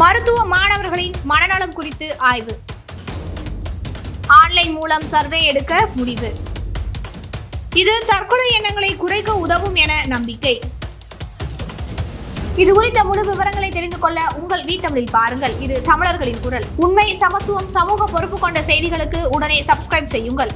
மருத்துவ மாணவர்களின் மனநலம் குறித்து ஆய்வு. ஆன்லைன் மூலம் சர்வே எடுக்க முடிவு. இது தற்கொலை எண்ணங்களை குறைக்க உதவும் என நம்பிக்கை. இது குறித்த முழு விவரங்களை தெரிந்து கொள்ள உங்கள் வி தமிழில் பாருங்கள். இது தமிழர்களின் குரல். உண்மை சமத்துவம் சமூக பொறுப்பு கொண்ட செய்திகளுக்கு உடனே சப்ஸ்கிரைப் செய்யுங்கள்.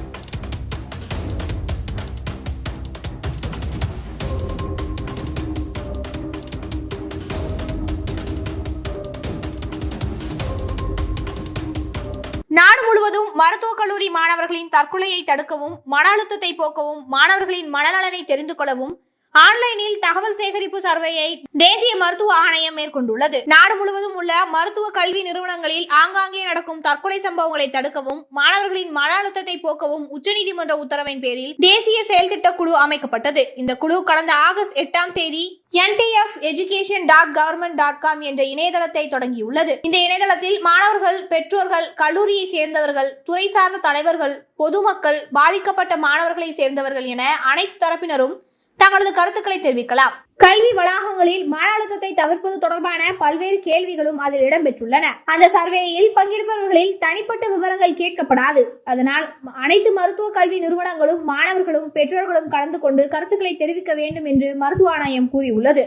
நாடு முழுவதும் மருத்துவக் கல்லூரி மாணவர்களின் தற்கொலையை தடுக்கவும் மன அழுத்தத்தை போக்கவும் மாணவர்களின் மனநலனை தெரிந்து கொள்ளவும் ஆன்லைனில் தகவல் சேகரிப்பு சர்வேயை தேசிய மருத்துவ ஆணையம் மேற்கொண்டுள்ளது. நாடு முழுவதும் உள்ள மருத்துவ கல்வி நிறுவனங்களில் ஆங்காங்கே நடக்கும் தற்கொலை சம்பவங்களை தடுக்கவும் மாணவர்களின் மன அழுத்தத்தை போக்கவும் உச்சநீதிமன்ற உத்தரவின் பேரில் தேசிய செயல்திட்ட குழு அமைக்கப்பட்டது. இந்த குழு கடந்த ஆகஸ்ட் எட்டாம் தேதி NDF education dot government dot com என்ற இணையதளத்தை தொடங்கியுள்ளது. இந்த இணையதளத்தில் மாணவர்கள் பெற்றோர்கள் கல்லூரியை சேர்ந்தவர்கள் துறை சார்ந்த தலைவர்கள் பொதுமக்கள் பாதிக்கப்பட்ட மாணவர்களை சேர்ந்தவர்கள் என அனைத்து தரப்பினரும் தங்களது கருத்துக்களை தெரிவிக்கலாம். கல்வி வளாகங்களில் மன அழுத்தத்தை தவிர்ப்பது தொடர்பான பல்வேறு கேள்விகளும் அதில் இடம்பெற்றுள்ளன. அந்த சர்வேயில் பங்கேற்பவர்களில் தனிப்பட்ட விவரங்கள் கேட்கப்படாது. அதனால் அனைத்து மருத்துவ கல்வி நிறுவனங்களும் மாணவர்களும் பெற்றோர்களும் கலந்து கொண்டு கருத்துக்களை தெரிவிக்க வேண்டும் என்று மருத்துவ ஆணையம் கூறியுள்ளது.